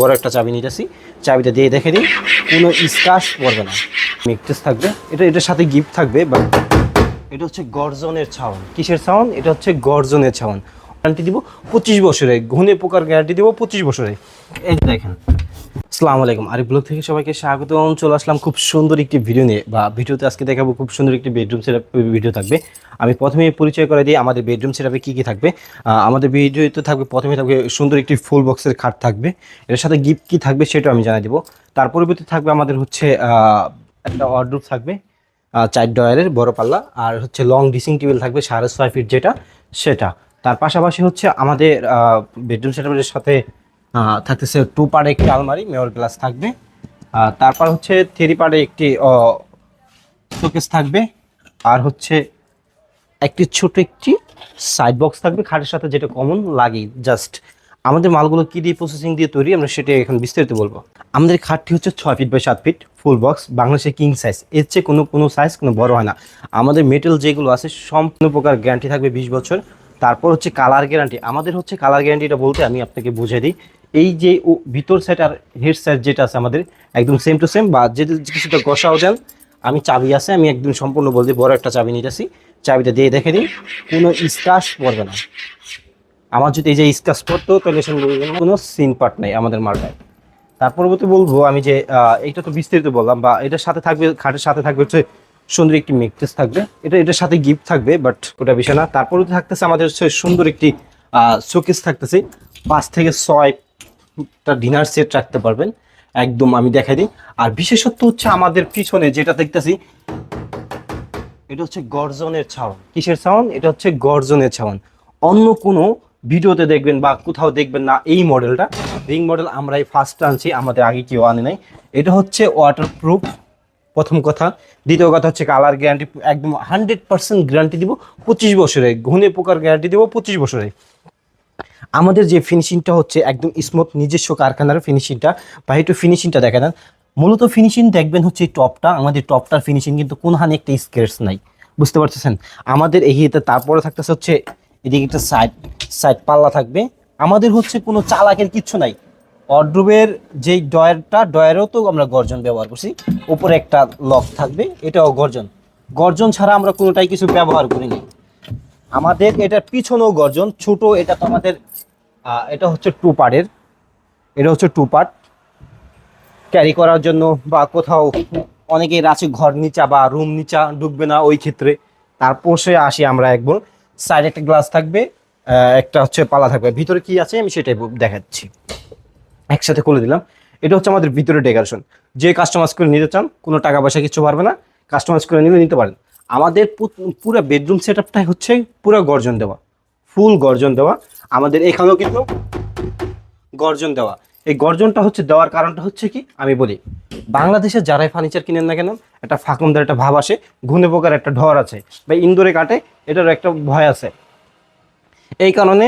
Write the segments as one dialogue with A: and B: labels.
A: বড় একটা চাবি নিতেছি। চাবিটা দিয়ে দেখে দিই, কোনো স্কাশ পড়বে না। মিকটেস থাকবে। এটা এটার সাথে গিফট থাকবে বা এটা হচ্ছে গর্জনের ছাউন। কিসের ছাউন? এটা হচ্ছে গর্জনের ছাউন। গ্যারান্টি দিব পঁচিশ বছরে। ঘুনে পোকার গ্যারান্টি দিব পঁচিশ বছরে। এই দেখেন। আসসালামু আলাইকুম। আরিফ ব্লগ থেকে সবাইকে স্বাগত। চলে আসলাম খুব সুন্দর একটি ভিডিও নিয়ে বা ভিডিওতে আজকে দেখাবো খুব সুন্দর একটি বেডরুম সেটআপ ভিডিও থাকবে। আমি প্রথমে পরিচয় করে দিই আমাদের বেডরুম সেটআপে কী কী থাকবে। আমাদের ভিডিওতে থাকবে প্রথমে থাকবে সুন্দর একটি ফুল বক্সের খাট থাকবে। এর সাথে গিফট কী থাকবে সেটাও আমি জানাই দেবো। তার পরবর্তী থাকবে আমাদের হচ্ছে একটা ওয়ার্ডরোব থাকবে চার ডয়ারের বড় পাল্লা। আর হচ্ছে লং ড্রেসিং টেবিল থাকবে, সাড়ে ছয় ফিট যেটা, সেটা। তার পাশাপাশি হচ্ছে আমাদের বেডরুম সেটআপের সাথে থাকতেছে টু পার্টে একটি আলমারি মেয়র গ্লাস থাকবে। তারপর হচ্ছে থ্রি পারে একটি শোকেস থাকবে। আর হচ্ছে একটি ছোট একটি সাইড বক্স থাকবে, খাটের সাথে যেটা কমন লাগে জাস্ট আমাদের মালগুলো কী দিয়ে প্রসেসিং দিয়ে তৈরি, আমরা সেটা এখন বিস্তারিত বলব। আমাদের খাটটি হচ্ছে ছয় ফিট বাই সাত ফিট ফুল বক্স বাংলাদেশের কিং সাইজ এর চেয়ে কোনো কোনো সাইজ কোনো বড় হয় না। আমাদের মেটেল যেগুলো আছে, সম্পূর্ণ প্রকার গ্যারান্টি থাকবে বিশ বছর। তারপর হচ্ছে কালার গ্যারান্টি আমাদের হচ্ছে কালার গ্যারান্টিটা বলতে আমি আপনাকে বুঝিয়ে দিই। এই যে ভিতর সাইড আর হেড সাইড যেটা আছে আমাদের, একদম সেম টু সেম বা যে কিছুটা কষাও যান আমি চাবি আছে, আমি একদম সম্পূর্ণ বলতে বড় একটা চাবি নিতেছি। চাবিটা দিয়ে দেখে দিই, কোনো স্কাশ পড়বে না। আমার যদি এই যে স্কাচ পড়তো, তাহলে কোনো সিন পার্ট নেই আমাদের মার্কায় তার পরবর্তী বলব আমি যে এইটা তো বিস্তারিত বললাম, বা এটার সাথে থাকবে, খাটের সাথে থাকবে হচ্ছে সুন্দর একটি মেকটেস থাকবে। এটা, এটার সাথে গিফট থাকবে বাট ওটা বিষয় না। তারপরে থাকতেছে আমাদের হচ্ছে সুন্দর একটি শোকেস থাকতেছে। পাঁচ থেকে ছয়টা ডিনার সেট রাখতে পারবেন। একদম আমি দেখাই দিই। আর বিশেষত্ব হচ্ছে আমাদের পিছনে যেটা দেখতেছি, এটা হচ্ছে গর্জনের ছাউন কিসের ছাউন এটা হচ্ছে গর্জনের ছাউন অন্য কোনো ভিডিওতে দেখবেন বা কোথাও দেখবেন না এই মডেলটা রিং মডেল আমরাই ফার্স্ট আনছি, আমাদের আগে কেউ আনে নাই। এটা হচ্ছে ওয়াটার প্রুফ প্রথম কথা। দ্বিতীয় কথা হচ্ছে কালার গ্যারান্টি একদম হান্ড্রেড পার্সেন্ট গ্যারান্টি দিব, পঁচিশ বছরে ঘুনে পোকার গ্যারান্টি দেবো পঁচিশ বছরে। আমাদের যে ফিনিশিংটা হচ্ছে একদম স্মুথ নিজস্ব কারখানার ফিনিশিংটা বা একটু ফিনিশিংটা দেখা দেন। মূলত ফিনিশিং দেখবেন হচ্ছে এই টপটা আমাদের টপটার ফিনিশিং কিন্তু কোনখানে একটা স্কেটস নাই। বুঝতে পারতেছেন? আমাদের এই তারপরে থাকতেছে হচ্ছে, এদিকে একটা সাইড সাইড পাল্লা থাকবে। আমাদের হচ্ছে কোনো চালাকের কিচ্ছু নাই। অড্রুবের যেই ডয়ারটা ডয়ারেও তো আমরা গর্জন ব্যবহার করছি। উপরে একটা লক থাকবে, এটাও গর্জন। গর্জন ছাড়া আমরা কোনোটাই কিছু ব্যবহার করিনি। আমাদের এটার পিছনেও গর্জন, ছোট এটা তো আমাদের এটা হচ্ছে টু পার্টের এটা হচ্ছে টু পার্ট ক্যারি করার জন্য বা কোথাও অনেকের আছে ঘর নিচা বা রুম নিচা ঢুকবে না ওই ক্ষেত্রে। তারপর সে আসি আমরা একবার। সাইডে একটা গ্লাস থাকবে একটা হচ্ছে পালা থাকবে। ভিতরে কি আছে আমি সেটাই দেখাচ্ছি। একসাথে খুলে দিলাম। এটা হচ্ছে আমাদের ভিতরে ডেকোরেশন যে কাস্টমাইজ করে নিতে চান, কোনো টাকা পয়সা কিছু পারবে না। কাস্টমাইজ করে নিলে নিতে পারেন। আমাদের পুরো বেডরুম সেট আপটাই হচ্ছে পুরো গর্জন দেওয়া। ফুল গর্জন দেওয়া। আমাদের এখানেও কিন্তু গর্জন দেওয়া। এই গর্জনটা হচ্ছে দেওয়ার কারণটা হচ্ছে কি? আমি বলি, বাংলাদেশে যারাই ফার্নিচার কিনেন না কেন, একটা ফাঁকুমদার একটা ভাব আসে ঘুনে পোকার একটা ঢর আছে, বা ইন্দোরে কাটে, এটারও একটা ভয় আছে। এই কারণে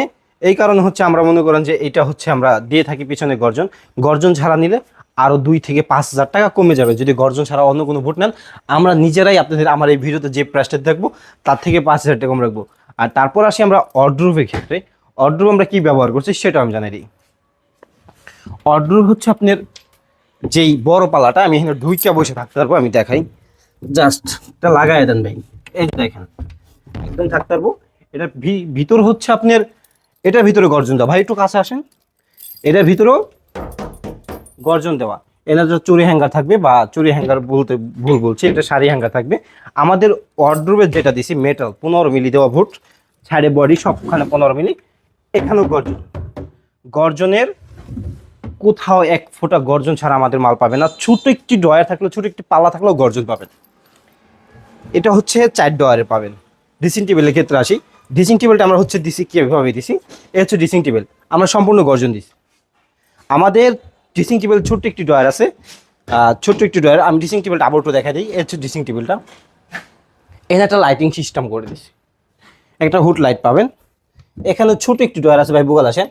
A: এই কারণে হচ্ছে আমরা মনে করেন যে এটা হচ্ছে আমরা দিয়ে থাকি পিছনে গর্জন। গর্জন ছাড়া নিলে আরও দুই থেকে পাঁচ হাজার টাকা কমে যাবে। যদি গর্জন ছাড়া অন্য কোনো ভোট নেন, আমরা নিজেরাই আপনাদের আমার এই ভিডিওতে যে প্রাইসটা দেখব, তার থেকে পাঁচ হাজার টাকা কম রাখব। আর তারপর আসি আমরা অর্ড্রুপের ক্ষেত্রে। অর্ড্রুপ আমরা কি ব্যবহার করছি সেটা আমি জানাই দিই। অর্ড্রুপ হচ্ছে আপনার যেই বড় পালাটা, আমি এখানে ঢুইকা বসে থাকতে পারব, আমি দেখাই। জাস্ট এটা লাগাই দেন ভাই। এই দেখেন, একদম থাকতে পারব। এটা ভিতর হচ্ছে আপনার এটার ভিতরে গর্জন দেওয়া। ভাই, একটু কাছে আসেন। এটার ভিতরেও গর্জন দেওয়া। এনার যে চুরি হ্যাঙ্গার থাকবে বা চুরি হ্যাঙ্গার বলতে ভুল বলছি, এটা শাড়ি হ্যাঙ্গার থাকবে। আমাদের ওয়ার্ড্রোবের যেটা দিছি মেটাল পনেরো মিলি দেওয়া ভোট। সাইডে বডি সবখানে পনেরো মিলি। এখানেও গর্জন। গর্জনের কোথাও এক ফোঁটা গর্জন ছাড়া আমাদের মাল পাবে না। ছোট একটি ডয়ার থাকলেও, ছোট একটি পাল্লা থাকলেও গর্জন পাবেন। এটা হচ্ছে চার ডয়ারে পাবেন। ড্রেসিং টেবিলের ক্ষেত্রে আসি। ড্রেসিং টেবিলটা আমরা হচ্ছে দিছি, কীভাবে দিছি? এ হচ্ছে ড্রেসিং টেবিল আমরা সম্পূর্ণ গর্জন দিছি। আমাদের ড্রেসিং টেবিল ছোট্ট একটি ডয়ার আছে। ছোট্ট একটি ডয়ার আমি ড্রেসিং টেবিলটা আবার একটু দেখা দিই। এ হচ্ছে ড্রেসিং টেবিলটা এখানে একটা লাইটিং সিস্টেম করে দিছি। একটা হুড লাইট পাবেন। এখানে ছোট একটি ডয়ার আছে ভাই, বুগাল আসেন।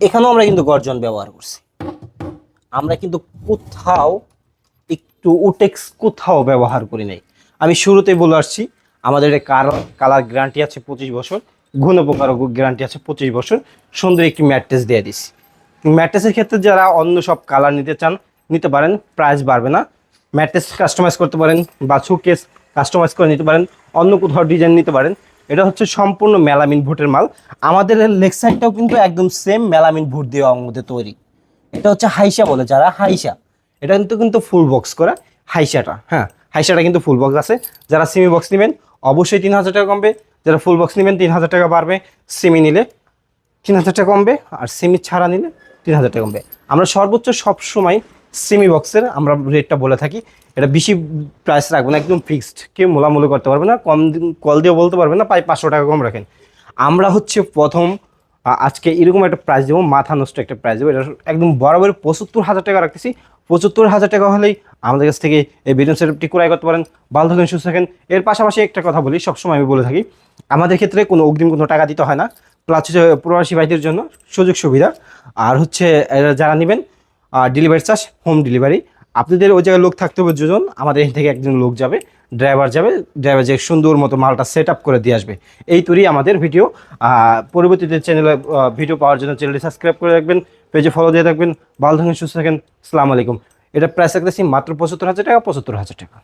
A: এখানেও আমরা কিন্তু গর্জন ব্যবহার করছি। আমরা কিন্তু কোথাও একটু ওটেক্স কোথাও ব্যবহার করি নাই। আমি শুরুতেই বলে আসছি আমাদের কালার কালার গ্যারান্টি আছে পঁচিশ বছর ঘন পোকারও গ্যারান্টি আছে পঁচিশ বছর। সুন্দর একটি ম্যাট্রেস দিয়ে দিছি। ম্যাট্রেসের ক্ষেত্রে যারা অন্য সব কালার নিতে চান, নিতে পারেন প্রাইস বাড়বে না। ম্যাট্রেস কাস্টমাইজ করতে পারেন বা সুকেস কাস্টমাইজ করে নিতে পারেন, অন্য কোথাও ডিজাইন নিতে পারেন। এটা হচ্ছে সম্পূর্ণ মেলামিন ভোটের মাল। আমাদের লেগ সাইডটাও কিন্তু একদম সেম মেলামিন ভোট দেওয়া মধ্যে তৈরি। এটা হচ্ছে হাইসা বলে যারা, হাইসা। এটা কিন্তু কিন্তু ফুল বক্স করা হাইসাটা। হ্যাঁ হাইসাটা কিন্তু ফুল বক্স আছে। যারা সিমি বক্স নেবেন অবশ্যই তিন হাজার টাকা কমবে। যারা ফুল বক্স নেবেন, তিন হাজার টাকা বাড়বে। সিমি নিলে তিন হাজার টাকা কমবে আর সিমি ছাড়া নিলে তিন হাজার টাকা কমবে। আমরা সর্বোচ্চ সব সময় সিমি বক্সের আমরা রেটটা বলে থাকি। এটা বেশি প্রাইস রাখব না, একদম ফিক্সড কেউ মোলামুলি করতে পারবে না, কম কল দিয়ে বলতে পারবে না প্রায় পাঁচশো টাকা কম রাখেন। আমরা হচ্ছে প্রথম আজকে এরকম একটা প্রাইস দেবো, মাথা নষ্ট একটা প্রাইস দেবো। এটা একদম বরাবর পঁচাত্তর হাজার টাকা রাখতেছি। পঁচাত্তর হাজার টাকা হলেই আমাদের কাছ থেকে এই বেডরুম সেটআপটি ক্রয় করতে পারেন। ভালো থাকেন, সুস্থ থাকেন। এর পাশাপাশি একটা কথা বলি, সবসময় আমি বলে থাকি, আমাদের ক্ষেত্রে কোনো অগ্রিম কোনো টাকা দিতে হয় না। প্লাস প্রবাসী ভাইদের জন্য সুযোগ সুবিধা। আর হচ্ছে যারা নেবেন ডেলিভারি চার্জ হোম ডেলিভারি আপনাদের ওই জায়গায় লোক থাকতে হবে দুজন, আমাদের এখান থেকে একজন লোক যাবে ড্রাইভার যাবে ড্রাইভার যে সুন্দর মতো মালটা সেট করে দিয়ে আসবে। এই তৈরি আমাদের ভিডিও পরবর্তীতে চ্যানেলে ভিডিও পাওয়ার জন্য চ্যানেলটি সাবস্ক্রাইব করে রাখবেন পেজে ফলো দিয়ে থাকবেন। ভালো থাকেন, সুস্থ থাকেন। সালাম আলাইকুম এটা প্রাইস রাখতেছি মাত্র পঁচাত্তর হাজার টাকা, পঁচাত্তর হাজার টাকা।